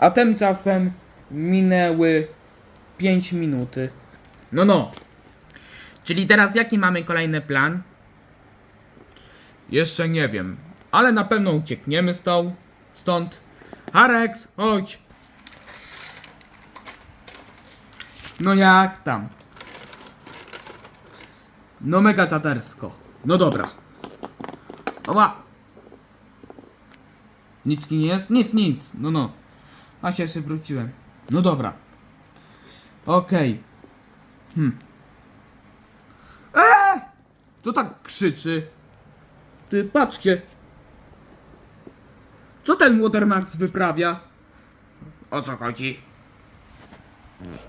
A tymczasem minęły 5 minuty. No no. Czyli teraz jaki mamy kolejny plan? Jeszcze nie wiem, ale na pewno uciekniemy stąd. Stąd. Harex, chodź. No jak tam? No mega czatersko. No dobra. Oła. Nic nie jest? Nic, nic. No no. A się jeszcze wróciłem. No dobra. Okej. Hmm. Eee! Kto tak krzyczy? Ty, patrzcie. Co ten Watermarks wyprawia? O co chodzi?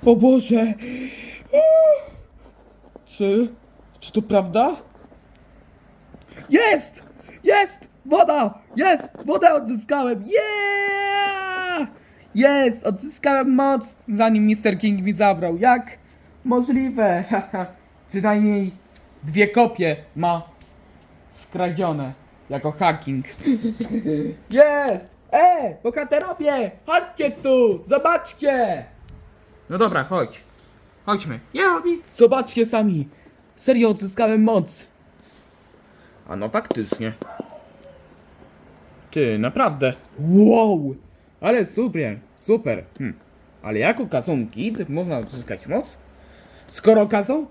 O Boże! Czy... Czy to prawda? Jest! Jest! Woda! Jest! Wodę odzyskałem! Yeah! Jest! Odzyskałem moc, zanim Mr. King mi zabrał. Jak możliwe? Przynajmniej dwie kopie ma skradzione jako hacking. Jest! E! Bohaterowie! Chodźcie tu! Zobaczcie! No dobra, chodź. Chodźmy. Nie robi. Zobaczcie sami. Serio odzyskałem moc. A no faktycznie. Ty, naprawdę. Wow! Ale super, super. Hm. Ale jako Kazum Kid można odzyskać moc? Skoro Kazum?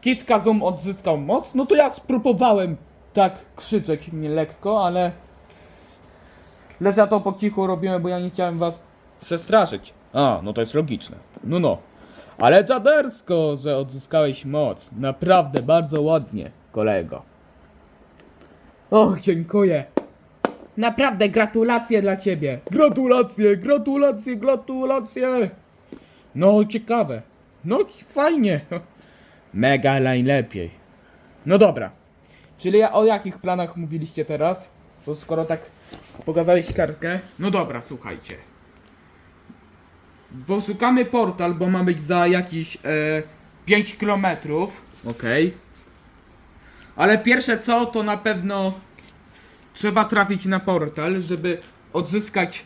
Kid Kazum odzyskał moc, no to ja spróbowałem tak krzyczeć mnie lekko, ale... Lecz ja to po cichu robiłem, bo ja nie chciałem was przestraszyć. A, no to jest logiczne. No no. Ale czadersko, że odzyskałeś moc. Naprawdę bardzo ładnie, kolego. Och, dziękuję. Naprawdę gratulacje dla ciebie. Gratulacje, gratulacje, gratulacje. No, ciekawe. No, fajnie. Mega najlepiej. No dobra. Czyli o jakich planach mówiliście teraz? Bo skoro tak pokazałeś kartkę. No dobra, słuchajcie. Bo szukamy portal, bo ma być za jakieś e, 5 kilometrów. Okej. Ale pierwsze co, to na pewno trzeba trafić na portal, żeby odzyskać,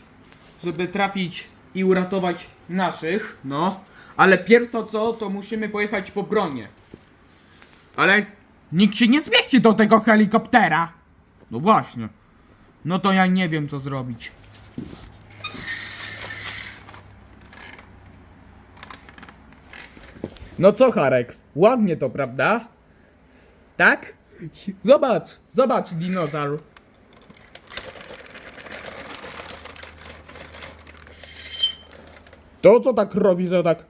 żeby trafić i uratować naszych, no. Ale pierw to co, to musimy pojechać po bronię. Ale nikt się nie zmieści do tego helikoptera. No właśnie. No to ja nie wiem co zrobić. No co, Harex? Ładnie to, prawda? Tak? Zobacz, zobacz, dinozaur. To co tak robi, że tak...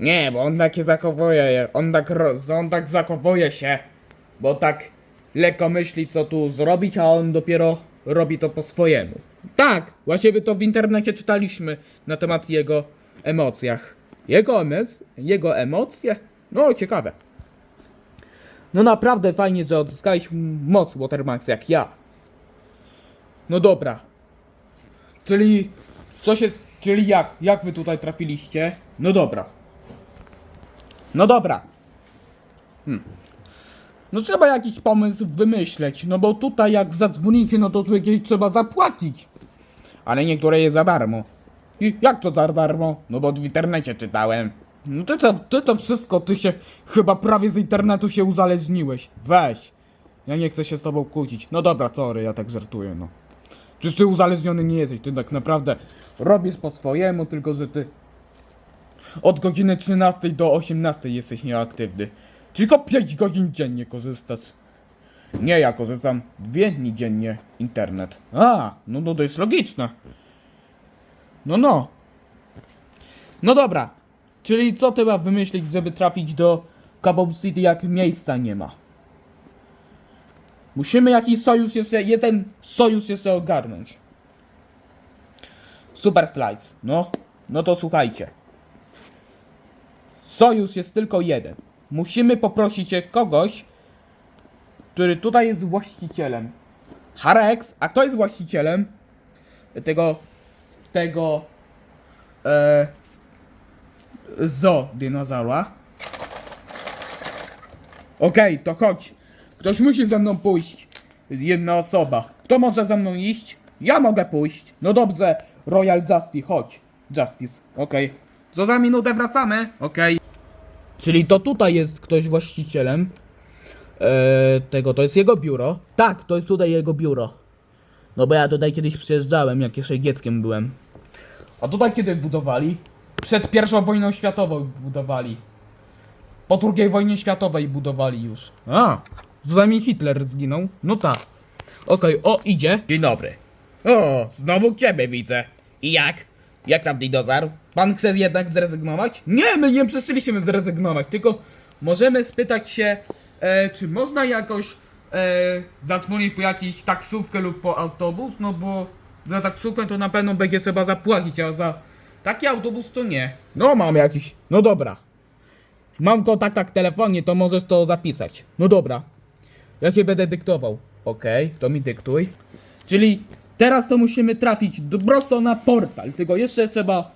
Nie, bo on takie zachowuje, on tak, ro- on tak zachowuje się, bo tak lekko myśli co tu zrobić, a on dopiero robi to po swojemu. Tak, właśnie to w internecie czytaliśmy na temat jego emocjach. Jego, emes, jego emocje? No, ciekawe. No naprawdę fajnie, że odzyskałeś moc Watermax jak ja. No dobra. Czyli co się. Czyli jak? Jak wy tutaj trafiliście? No dobra. No dobra. Hmm. No trzeba jakiś pomysł wymyśleć, no bo tutaj jak zadzwonicie, no to człowiekowi trzeba zapłacić. Ale niektóre jest za darmo. I jak to za darmo? No bo w internecie czytałem. No ty to, ty to wszystko, ty się chyba prawie z internetu się uzależniłeś. Weź. Ja nie chcę się z tobą kłócić. No dobra, sorry, ja tak żartuję, no. Czyż ty uzależniony nie jesteś, ty tak naprawdę robisz po swojemu, tylko że ty od godziny 13 do 18 jesteś nieaktywny. Tylko 5 godzin dziennie korzystasz. Nie, ja korzystam dwie dni dziennie internet. A, no, no to jest logiczne. No, no. No dobra. Czyli co trzeba wymyślić, żeby trafić do Cabo City, jak miejsca nie ma? Musimy jakiś sojusz jeszcze, jeden sojusz jeszcze ogarnąć. Super Slice. No, no to słuchajcie. Sojusz jest tylko jeden. Musimy poprosić kogoś, który tutaj jest właścicielem. Harex, a kto jest właścicielem tego, tego, e, zo dinozaura? Okej, to chodź. Ktoś musi ze mną pójść. Jedna osoba. Kto może ze mną iść? Ja mogę pójść. No dobrze, Royal Justice, chodź. Justice, okej. Co za minutę wracamy? Okej. Czyli to tutaj jest ktoś właścicielem e, tego, to jest jego biuro. Tak, to jest tutaj jego biuro. No bo ja tutaj kiedyś przyjeżdżałem, jak jeszcze dzieckiem byłem. A tutaj kiedy budowali? Przed pierwszą wojną światową budowali. Po II wojnie światowej budowali już. A, zanim Hitler zginął? No tak. Okej, o, idzie. Dzień dobry. O, znowu ciebie widzę. I jak? Jak tam dinozaur? Pan chce jednak zrezygnować? Nie, my nie przyszliśmy zrezygnować, tylko możemy spytać się, e, czy można jakoś e, zadzwonić po jakąś taksówkę lub po autobus, no bo za taksówkę to na pewno będzie trzeba zapłacić, a za taki autobus to nie. No mam jakiś, no dobra. Mam kontakt tak telefonie, to możesz to zapisać. No dobra. Ja cię będę dyktował. Okej, to mi dyktuj. Czyli teraz to musimy trafić do, prosto na portal, tylko jeszcze trzeba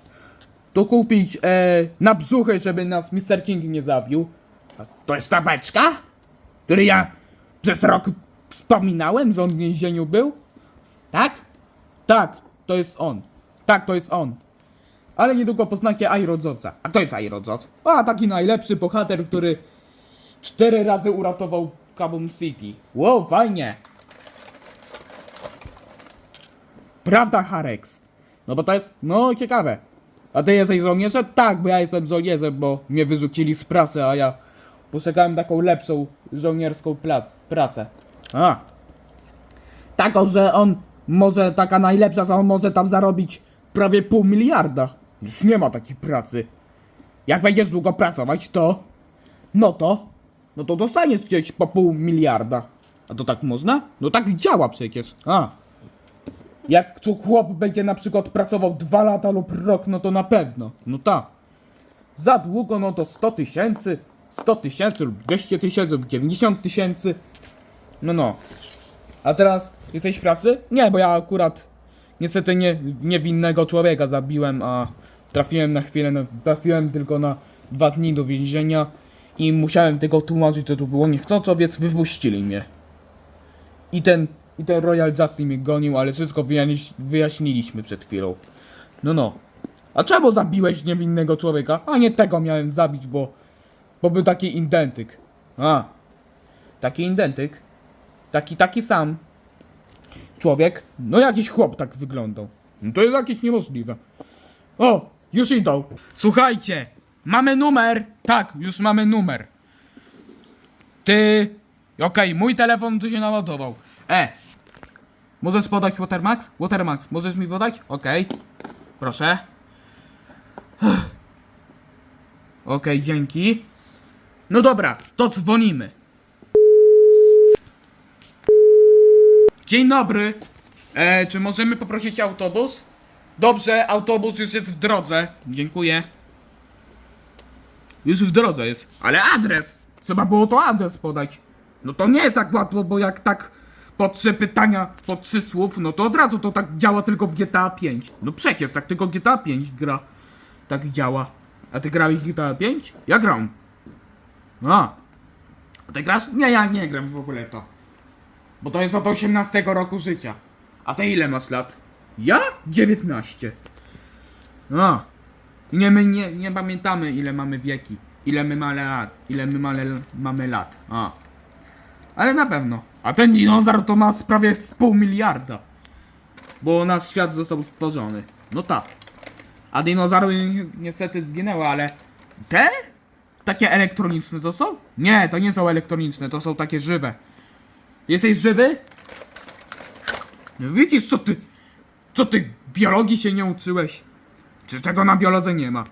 to kupić e, na brzuchy, żeby nas Mr. King nie zabił. A to jest ta beczka? Który ja przez rok wspominałem, że on w więzieniu był? Tak? Tak, to jest on. Tak, to jest on. Ale niedługo poznacie Aerodzoca. A kto jest Aerodzoc? A, taki najlepszy bohater, który cztery razy uratował Kaboom City. Wow, fajnie. Prawda, Harex? No bo to jest, no ciekawe. A ty jesteś żołnierzem? Tak, bo ja jestem żołnierzem, bo mnie wyrzucili z pracy, a ja poszukałem taką lepszą żołnierską plac, pracę. A. Taką, że on może, taka najlepsza, że on może tam zarobić prawie pół miliarda. Już nie ma takiej pracy. Jak będziesz długo pracować, to... No to... No to dostaniesz gdzieś po pół miliarda. A to tak można? No tak działa przecież. A. Jak chłop będzie na przykład pracował dwa lata lub rok, no to na pewno. No tak. Za długo, no to 100 tysięcy, 100 tysięcy lub 200 tysięcy lub 90 tysięcy. No no. A teraz jesteś w pracy? Nie, bo ja akurat niestety nie, niewinnego człowieka zabiłem, a trafiłem na chwilę, trafiłem tylko na dwa dni do więzienia i musiałem tego tłumaczyć, że to było niechcąco, więc wypuścili mnie. I ten, i ten Royal Justice mnie gonił, ale wszystko wyjaśni- wyjaśniliśmy przed chwilą. No no. A czemu zabiłeś niewinnego człowieka? A nie tego miałem zabić, bo... Bo był taki indentyk. A. Taki indentyk? Taki, taki sam. Człowiek? No jakiś chłop tak wyglądał. No to jest jakieś niemożliwe. O, już idą. Słuchajcie, mamy numer. Tak, już mamy numer. Ty... Okej, mój telefon tu się naładował. E, możesz podać Watermax? Watermax, możesz mi podać? Okej. Proszę. Okej, dzięki. No dobra, to dzwonimy. Dzień dobry. E, czy możemy poprosić autobus? Dobrze, autobus już jest w drodze. Dziękuję. Już w drodze jest. Ale adres! Trzeba było to adres podać. No to nie jest tak łatwo, bo jak tak po trzy pytania, po trzy słów, no to od razu to tak działa tylko w GTA 5. No przecież tak tylko GTA 5 gra. Tak działa. A ty grałeś w GTA 5? Ja gram. A. A ty grasz? Nie, ja nie gram w ogóle to. Bo to jest od 18 roku życia. A ty ile masz lat? Ja? 19. A. Nie, my nie, nie pamiętamy ile mamy wieki. Ile my mamy lat. Ile my mamy, mamy lat. A. Ale na pewno. A ten dinozaur to ma prawie z pół miliarda. Bo nasz świat został stworzony. No tak. A dinozaury ni- niestety zginęły, ale... Te? Takie elektroniczne to są? Nie, to nie są elektroniczne, to są takie żywe. Jesteś żywy? Widzisz, co ty... Co ty biologii się nie uczyłeś? Czy tego na biolodze nie ma?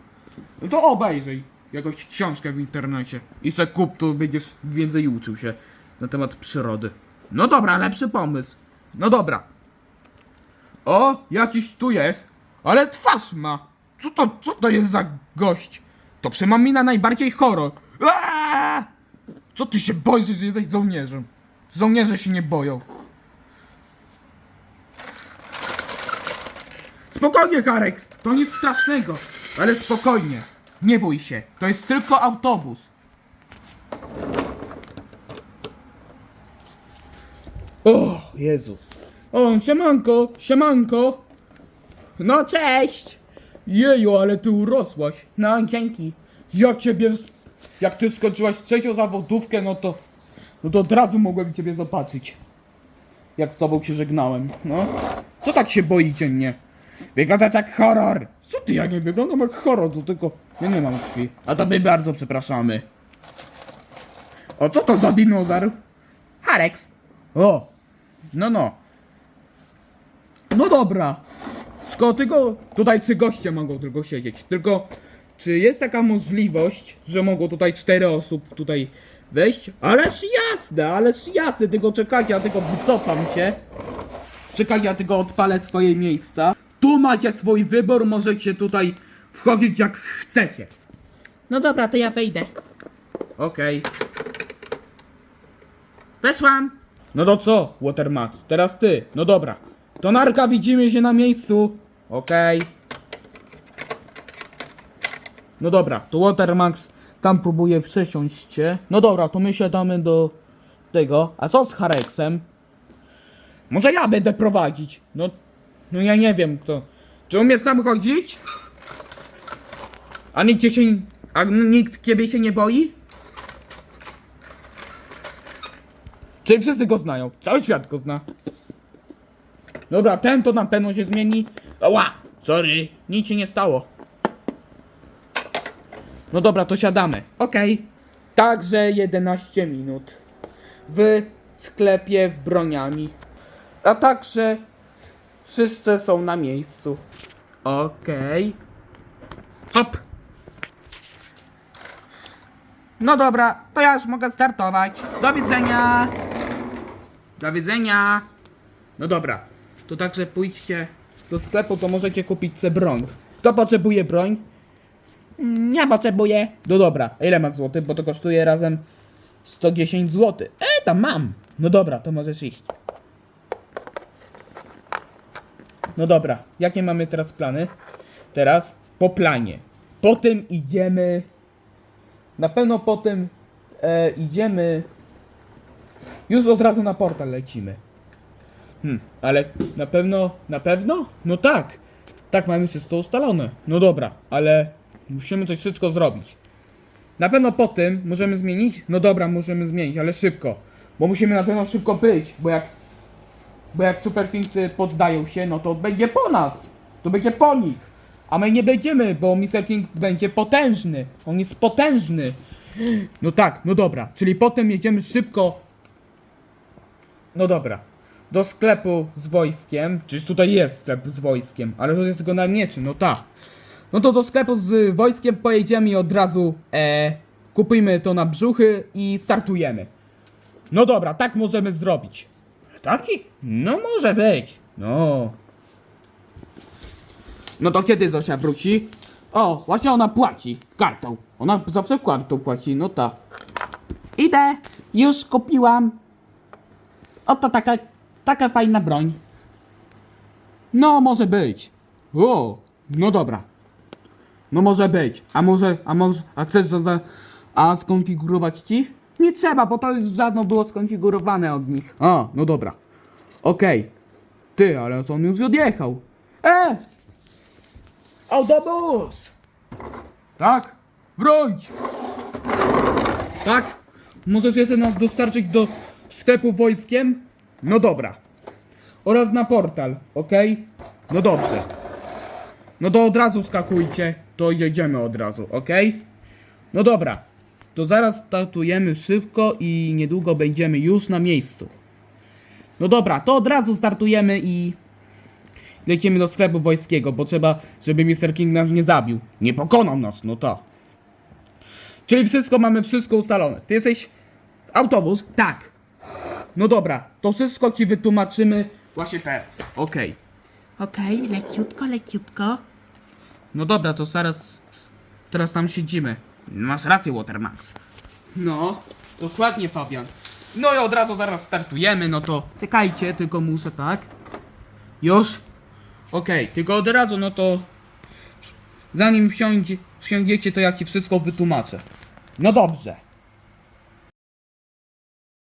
No to obejrzyj jakąś książkę w internecie i se kup, to będziesz więcej uczył się na temat przyrody. No dobra, lepszy pomysł. No dobra. O, jakiś tu jest, ale twarz ma. Co to, co to jest za gość? To przypomina najbardziej. Aaaa! Co ty się boisz, że jesteś żołnierzem? Żołnierze się nie boją. Spokojnie, Harex, to nic strasznego. Ale spokojnie, nie bój się, to jest tylko autobus. O, Jezu. O, siemanko, siemanko. No cześć. Jeju, ale ty urosłaś. No, dzięki. Jak ciebie, jak ty skończyłaś trzecią zawodówkę, no to, no to od razu mogłem ciebie zobaczyć. Jak z tobą się żegnałem, no. Co tak się boicie mnie? Wyglądasz jak horror. Co ty, ja nie wyglądam jak horror, to tylko ja nie mam krwi. A to my bardzo przepraszamy. O, co to za dinozaur? Harex. O, no no. No dobra. Skoro tylko tutaj trzy goście mogą tylko siedzieć. Tylko czy jest taka możliwość, że mogą tutaj cztery osób tutaj wejść? Ależ jasne, ależ jasne, tylko czekajcie, ja tylko wycofam się. Czekajcie, ja tylko odpalę swoje miejsca. Tu macie swój wybór, możecie tutaj wchodzić jak chcecie. No dobra, to ja wejdę. Okej. Weszłam! No to co, Watermax? Teraz ty. No dobra. To narka widzimy się na miejscu. Okej. No dobra, to Watermax tam próbuje przesiąść cię. No dobra, to my siadamy do tego. A co z Harexem? Może ja będę prowadzić. No, no ja nie wiem kto. Czy umie sam chodzić? A nikt się, a nikt ciebie się nie boi? Czy wszyscy go znają? Cały świat go zna. Dobra, ten to na pewno się zmieni. Ła! Sorry, nic się nie stało. No dobra, to siadamy. Okej. Także 11 minut. W sklepie w broniami. A także wszyscy są na miejscu. Okej. Hop. No dobra, to ja już mogę startować. Do widzenia. Do widzenia. No dobra, to także pójdźcie do sklepu, to możecie kupić sobie broń. Kto potrzebuje broń? Mm, Ja potrzebuję. No dobra, ile masz złotych? Bo to kosztuje razem 110 zł. E, tam mam. No dobra, to możesz iść. No dobra, jakie mamy teraz plany? Teraz po planie. Potem idziemy. Na pewno potem e, idziemy. Już od razu na portal lecimy. Hmm, ale na pewno, na pewno? No tak. Tak, mamy wszystko ustalone. No dobra, ale musimy coś wszystko zrobić. Na pewno po tym możemy zmienić? No dobra, możemy zmienić, ale szybko. Bo musimy na pewno szybko być, bo jak bo jak Superfinksy poddają się, no to będzie po nas. To będzie po nich. A my nie będziemy, bo Mr. King będzie potężny. On jest potężny. No tak, no dobra. Czyli potem jedziemy szybko. No dobra. Do sklepu z wojskiem. Czyż tutaj jest sklep z wojskiem, ale to jest tylko na mieczy, no tak. No to do sklepu z wojskiem pojedziemy i od razu e, kupujmy to na brzuchy i startujemy. No dobra, tak możemy zrobić. Taki? No może być. No. No to kiedy Zosia wróci? O, właśnie ona płaci kartą. Ona zawsze kartą płaci, no ta. Idę, już kupiłam. Oto taka, taka fajna broń. No, może być. O, no dobra. No może być. A może, a może, a chcesz za, za, a skonfigurować ci? Nie trzeba, bo to już dawno było skonfigurowane od nich. A, no dobra. Okej. Ty, ale on już odjechał. E! Autobus! Tak? Wróć! Tak? Możesz jeszcze nas dostarczyć do sklepu wojskiem? No dobra. Oraz na portal, okej? No dobrze. No to od razu skakujcie, to jedziemy od razu, okej? No dobra. To zaraz startujemy szybko i niedługo będziemy już na miejscu. No dobra, to od razu startujemy i lecimy do sklepu wojskiego, bo trzeba, żeby Mr. King nas nie zabił. Nie pokonał nas, no to. Czyli wszystko mamy wszystko ustalone. Ty jesteś autobus? Tak. No dobra, to wszystko ci wytłumaczymy właśnie teraz. Okej. Okej, leciutko, leciutko. No dobra, to zaraz teraz tam siedzimy. Masz rację, Watermax. No, dokładnie, Fabian. No i od razu zaraz startujemy, no to czekajcie, tylko muszę tak. Już? Okej, tylko od razu, no to zanim wsiądzie, wsiądziecie, to ja ci wszystko wytłumaczę. No dobrze.